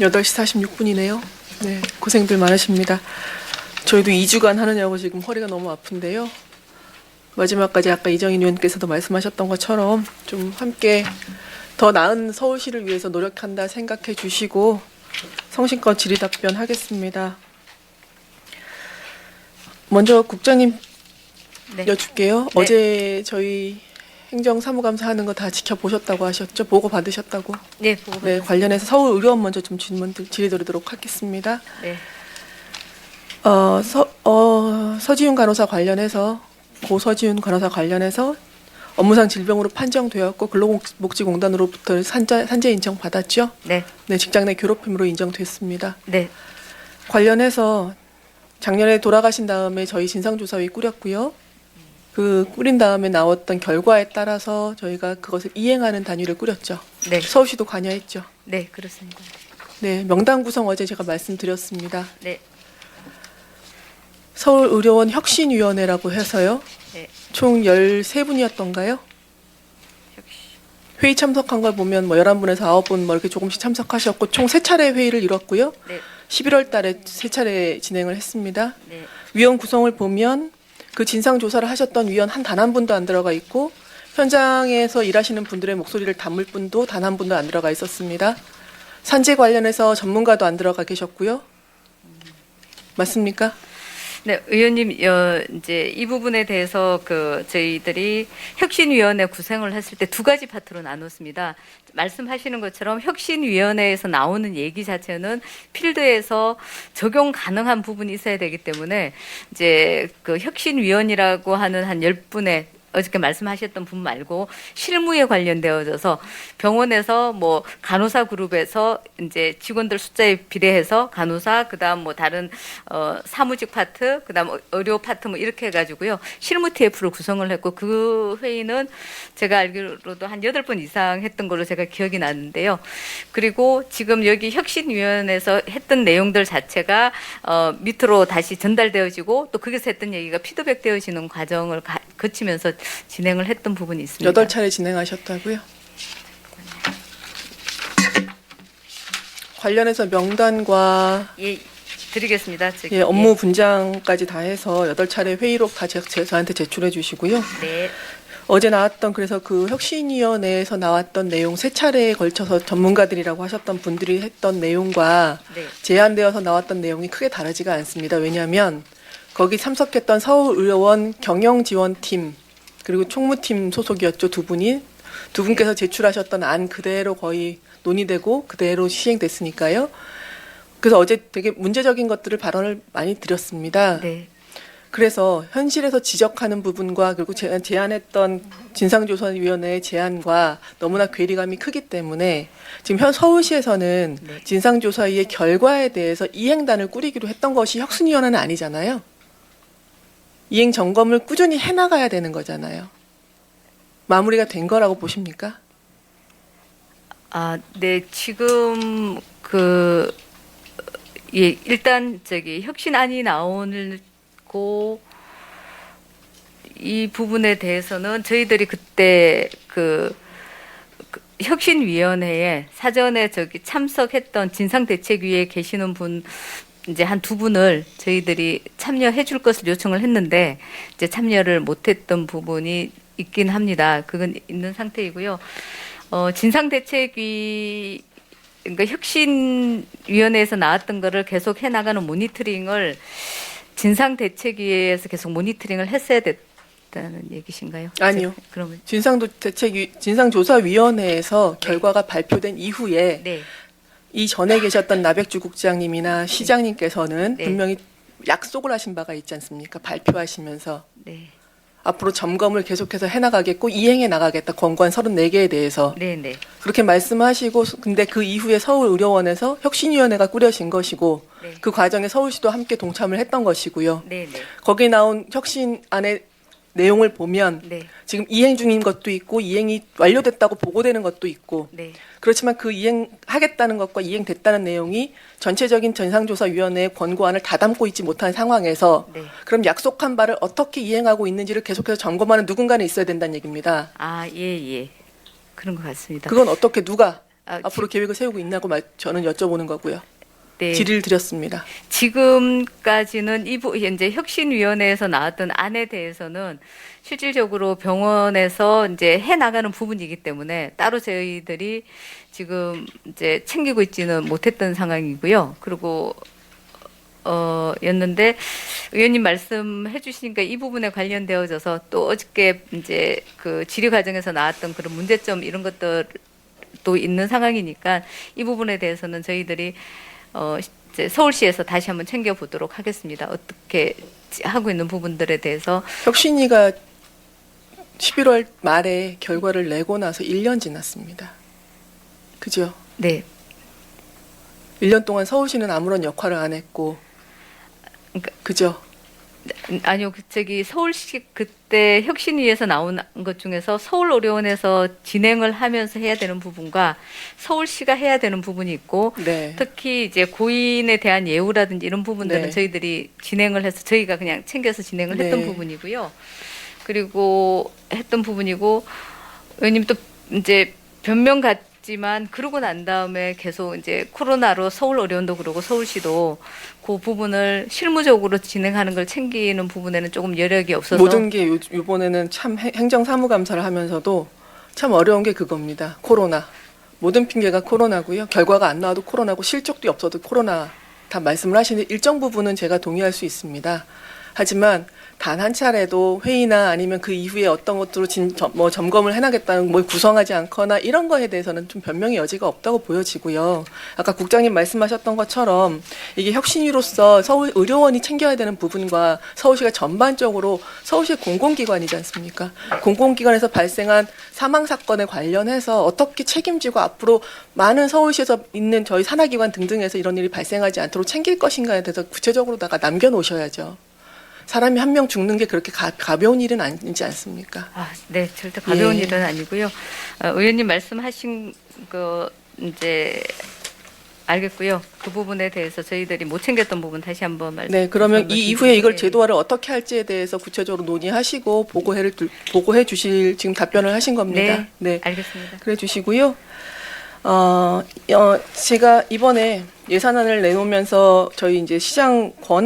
8시 46분이네요. 네, 고생들 많으십니다. 저희도 2주간 하느냐고 지금 허리가 너무 아픈데요. 마지막까지 아까 이정인 의원께서도 말씀하셨던 것처럼 좀 함께 더 나은 서울시를 위해서 노력한다 생각해 주시고 성심껏 질의 답변하겠습니다. 먼저 국장님 네. 여쭐게요. 네. 어제 저희 행정사무감사 하는 거 다 지켜보셨다고 하셨죠? 보고 받으셨다고? 네, 보고 네, 받았- 관련해서 서울 의료원 먼저 좀 질문들 질의드리도록 하겠습니다. 네. 어, 서, 어, 서지훈 간호사 관련해서 고 서지훈 간호사 관련해서 업무상 질병으로 판정되었고 근로복지공단으로부터 산재, 산재 인정 받았죠? 네. 네, 직장 내 괴롭힘으로 인정됐습니다. 네. 관련해서 작년에 돌아가신 다음에 저희 진상조사위 꾸렸고요. 그 꾸린 다음에 나왔던 결과에 따라서 저희가 그것을 이행하는 단위를 꾸렸죠. 네. 서울시도 관여했죠. 네, 그렇습니다. 네, 명단 구성 어제 제가 말씀드렸습니다. 네. 서울의료원 혁신위원회라고 해서요. 네. 총 13분이었던가요? 역시. 회의 참석한 걸 보면 뭐 11분에서 9분 뭐 이렇게 조금씩 참석하셨고 총 3차례 회의를 이뤘고요. 네. 11월 달에 3차례 진행을 했습니다. 네. 위원 구성을 보면 그 진상 조사를 하셨던 위원 한 단 한 분도 안 들어가 있고 현장에서 일하시는 분들의 목소리를 담을 분도 단 한 분도 안 들어가 있었습니다. 산재 관련해서 전문가도 안 들어가 계셨고요. 맞습니까? 네, 의원님, 어, 이제 이 부분에 대해서 그 저희들이 혁신위원회 구성을 했을 때 두 가지 파트로 나눴습니다. 말씀하시는 것처럼 혁신위원회에서 나오는 얘기 자체는 필드에서 적용 가능한 부분이 있어야 되기 때문에 이제 그 혁신위원이라고 하는 한 열분의 어저께 말씀하셨던 분 말고 실무에 관련되어져서 병원에서 뭐 간호사 그룹에서 이제 직원들 숫자에 비례해서 간호사 그다음 뭐 다른 어 사무직 파트 그다음 의료 파트 뭐 이렇게 해가지고요. 실무 TF를 구성을 했고 그 회의는 제가 알기로도 한 여덟 번 이상 했던 걸로 제가 기억이 나는데요. 그리고 지금 여기 혁신위원회에서 했던 내용들 자체가 어 밑으로 다시 전달되어지고 또 거기서 했던 얘기가 피드백되어지는 과정을 가- 거치면서 진행을 했던 부분이 있습니다. 여덟 차례 진행하셨다고요? 관련해서 명단과 예, 드리겠습니다. 저기, 예, 업무 분장까지 다 해서 여덟 차례 회의록 다 제, 제, 저한테 제출해 주시고요. 예, 네, 어제 나왔던 그래서 그 혁신위원회에서 나왔던 내용 세 차례에 걸쳐서 전문가들이라고 하셨던 분들이 했던 내용과 네, 제안되어서 나왔던 내용이 크게 다르지가 않습니다. 왜냐하면 거기 참석했던 서울의료원 경영지원팀 그리고 총무팀 소속이었죠 두 분이 두 분께서 제출하셨던 안 그대로 거의 논의되고 그대로 시행됐으니까요. 그래서 어제 되게 문제적인 것들을 발언을 많이 드렸습니다. 네, 그래서 현실에서 지적하는 부분과 그리고 제- 제안했던 진상조사위원회의 제안과 너무나 괴리감이 크기 때문에 지금 현 서울시에서는 네. 진상조사위의 결과에 대해서 이행단을 꾸리기로 했던 것이 혁신위원회는 아니잖아요. 이행 점검을 꾸준히 해나가야 되는 거잖아요. 마무리가 된 거라고 보십니까? 아, 네, 지금 그 예, 일단 저기 혁신안이 나오고 이 부분에 대해서는 저희들이 그때 그, 그 혁신위원회에 사전에 저기 참석했던 진상대책위에 계시는 분 이제 한 두 분을 저희들이 참여해 줄 것을 요청을 했는데 이제 참여를 못했던 부분이 있긴 합니다. 그건 있는 상태이고요. 어, 진상대책위 그러니까 혁신위원회에서 나왔던 거를 계속 해나가는 모니터링을 진상대책위에서 계속 모니터링을 했어야 됐다는 얘기신가요? 아니요. 그러면 진상도 대책위 진상조사위원회에서 결과가 발표된 이후에 네, 이 전에 계셨던 나백주 국장님이나 시장님께서는 네. 분명히 약속을 하신 바가 있지 않습니까? 발표하시면서 네, 앞으로 점검을 계속해서 해나가겠고 이행해 나가겠다. 권고안 34개에 대해서 네, 네, 그렇게 말씀하시고 근데 그 이후에 서울의료원에서 혁신위원회가 꾸려진 것이고 네. 그 과정에 서울시도 함께 동참을 했던 것이고요. 네, 네, 거기에 나온 혁신안의 내용을 보면 네, 지금 이행 중인 것도 있고 이행이 완료됐다고 보고되는 것도 있고 네, 그렇지만 그 이행하겠다는 것과 이행됐다는 내용이 전체적인 전상조사위원회의 권고안을 다 담고 있지 못한 상황에서 네. 그럼 약속한 바를 어떻게 이행하고 있는지를 계속해서 점검하는 누군가는 있어야 된다는 얘기입니다. 아, 예, 예. 그런 것 같습니다. 그건 어떻게 누가 아, 앞으로 계획을 세우고 있냐고 말- 저는 여쭤보는 거고요. 네. 질의를 드렸습니다. 지금까지는 이부 이제 혁신위원회에서 나왔던 안에 대해서는 실질적으로 병원에서 이제 해 나가는 부분이기 때문에 따로 저희들이 지금 이제 챙기고 있지는 못했던 상황이고요. 그리고 어 였는데 의원님 말씀해 주시니까 이 부분에 관련되어져서 또 어저께 이제 그 질의 과정에서 나왔던 그런 문제점 이런 것들도 있는 상황이니까 이 부분에 대해서는 저희들이 어 이제 서울시에서 다시 한번 챙겨 보도록 하겠습니다. 어떻게 하고 있는 부분들에 대해서 혁신이가 11월 말에 결과를 내고 나서 1년 지났습니다. 그죠? 네 1년 동안 서울시는 아무런 역할을 안 했고 그러니까- 그죠? 아니요, 그 저기 서울시 그때 혁신위에서 나온 것 중에서 서울의료원에서 진행을 하면서 해야 되는 부분과 서울시가 해야 되는 부분이 있고 네. 특히 이제 고인에 대한 예우라든지 이런 부분들은 네. 저희들이 진행을 해서 저희가 그냥 챙겨서 진행을 했던 네. 부분이고요. 그리고 했던 부분이고 의원님 또 이제 변명 같 지만 그러고 난 다음에 계속 이제 코로나로 서울 의료원도 그러고 서울시도 그 부분을 실무적으로 진행하는 걸 챙기는 부분에는 조금 여력이 없어서 모든 게 요, 이번에는 참 행- 행정사무감사를 하면서도 참 어려운 게 그겁니다. 코로나. 모든 핑계가 코로나고요. 결과가 안 나와도 코로나고 실적도 없어도 코로나 다 말씀을 하시는데 일정 부분은 제가 동의할 수 있습니다. 하지만 단 한 차례도 회의나 아니면 그 이후에 어떤 것들로 진, 점, 뭐 점검을 해나겠다는 뭘 구성하지 않거나 이런 거에 대해서는 좀 변명의 여지가 없다고 보여지고요. 아까 국장님 말씀하셨던 것처럼 이게 혁신위로서 서울 의료원이 챙겨야 되는 부분과 서울시가 전반적으로 서울시 공공기관이지 않습니까? 공공기관에서 발생한 사망 사건에 관련해서 어떻게 책임지고 앞으로 많은 서울시에서 있는 저희 산하기관 등등에서 이런 일이 발생하지 않도록 챙길 것인가에 대해서 구체적으로다가 남겨놓으셔야죠. 사람이 한 명 죽는 게 그렇게 가, 가벼운 일은 아니지 않습니까? 아, 네, 절대 가벼운 예. 일은 아니고요. 어, 의원님 말씀하신 그 이제 알겠고요. 그 부분에 대해서 저희들이 못 챙겼던 부분 다시 한번 말씀. 네, 그러면 이 이후에 이걸 말씀드리겠습니다. 제도화를 어떻게 할지에 대해서 구체적으로 논의하시고 보고해를 둘- 보고해 주실 지금 답변을 하신 겁니다. 네, 네. 알겠습니다. 그래 주시고요. 어, 어, 제가 이번에 예산안을 내놓으면서 저희 이제 시장 권